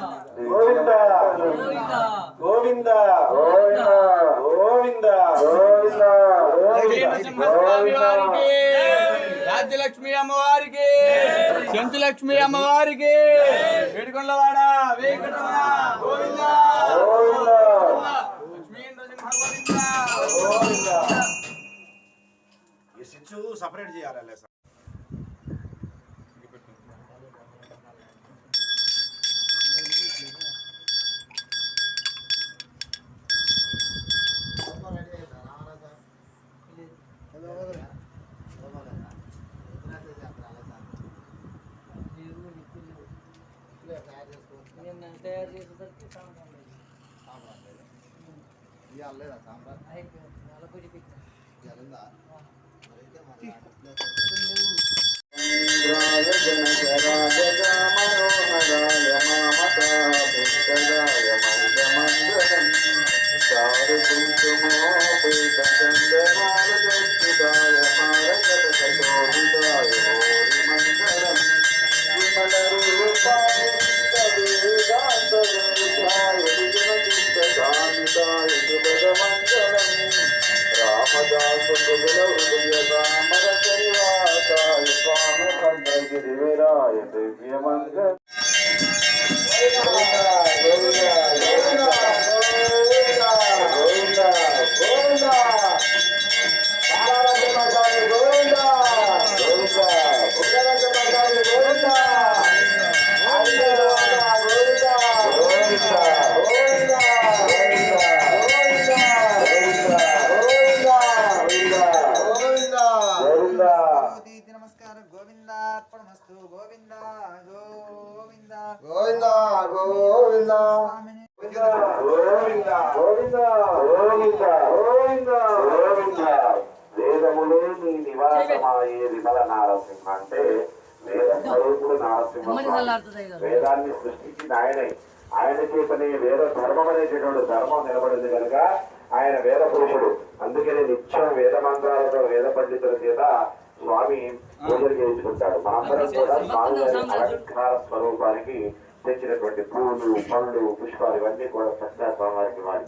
గోవింద. గోవింద. గోవింద. గోవింద. రాజ్యలక్ష్మి అమ్మవారికి. సెంతులక్ష్మి అమ్మవారికి. వేడుకొండవాడ వెంకటరమణ గోవింద. గోవింద. ఈ స్విచ్ సపరేట్ చేయాలి సార్ నేను తయారు చేసేసరికి సాంబార్ లేదా సాంబార్ అయిపోయింది నలభై పెట్టాను ఇవ్వాలిందా మరైతే మరి ఇంద్రాయ జనకరాజ మనోహరాయ మామకాయ మంగళం చారు కుంకుమోపేత చందనాల गिरिराय दिव्यमङ्ग గోవిందార్పణమస్తు గోవింద గోవింద. గోవింద గోవింద. స్వామిని గోవింద గోవింద. గోవింద గోవింద గోవింద. వేదములే నీ నివాసమాయే విమల నారసింహ అంటే వేద స్వరూపుడు నారసింహ వేదాన్ని సృష్టించింది ఆయనే ఆయన చేపనే వేద ధర్మం అనేటటువంటి ధర్మం నిలబడింది కనుక ఆయన వేద పురుషుడు. అందుకనే నిత్యం వేద మంత్రాలతో వేద పండితుల చేత స్వామి చేయించుకుంటాడు మనందరం కూడా స్వామి అలంకార స్వరూపానికి తెచ్చినటువంటి పూలు పళ్ళు పుష్పాలు ఇవన్నీ కూడా చక్కగా స్వామివారికి వారి